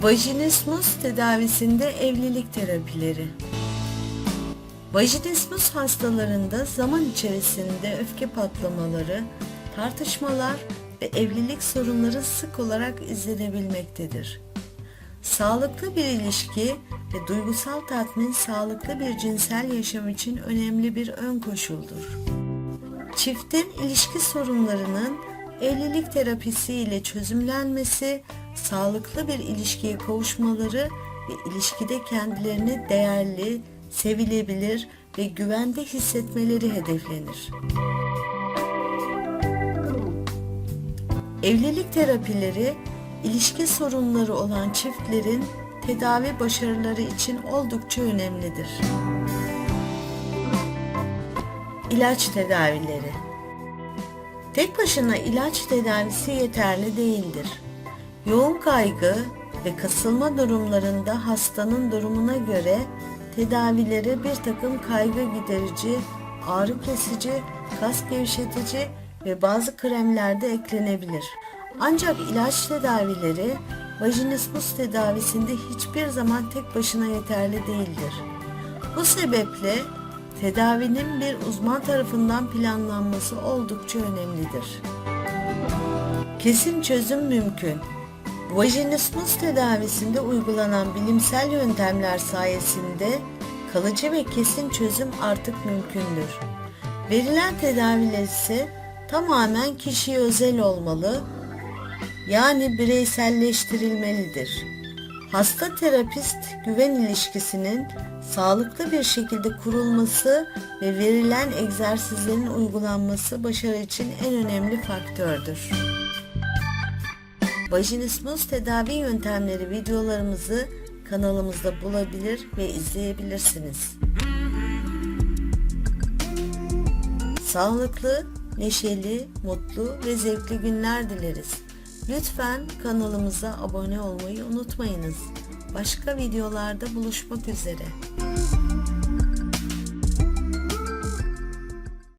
Vajinismus tedavisinde evlilik terapileri. Vajinismus hastalarında zaman içerisinde öfke patlamaları, tartışmalar ve evlilik sorunları sık olarak izlenebilmektedir. Sağlıklı bir ilişki ve duygusal tatmin sağlıklı bir cinsel yaşam için önemli bir ön koşuldur. Çiftin ilişki sorunlarının evlilik terapisi ile çözümlenmesi, sağlıklı bir ilişkiye kavuşmaları ve ilişkide kendilerini değerli, sevilebilir ve güvende hissetmeleri hedeflenir. Evlilik terapileri, ilişki sorunları olan çiftlerin tedavi başarıları için oldukça önemlidir. İlaç tedavileri Tek başına ilaç tedavisi yeterli değildir. Yoğun kaygı ve kasılma durumlarında hastanın durumuna göre tedavilere bir takım kaygı giderici, ağrı kesici, kas gevşetici ve bazı kremler de eklenebilir. Ancak ilaç tedavileri vajinismus tedavisinde hiçbir zaman tek başına yeterli değildir. Bu sebeple tedavinin bir uzman tarafından planlanması oldukça önemlidir. Kesin çözüm mümkün. Vajinismus tedavisinde uygulanan bilimsel yöntemler sayesinde kalıcı ve kesin çözüm artık mümkündür. Verilen tedaviler ise tamamen kişiye özel olmalı, yani bireyselleştirilmelidir. Hasta terapist güven ilişkisinin sağlıklı bir şekilde kurulması ve verilen egzersizlerin uygulanması başarı için en önemli faktördür. Vajinismus tedavi yöntemleri videolarımızı kanalımızda bulabilir ve izleyebilirsiniz. Sağlıklı, neşeli, mutlu ve zevkli günler dileriz. Lütfen kanalımıza abone olmayı unutmayınız. Başka videolarda buluşmak üzere.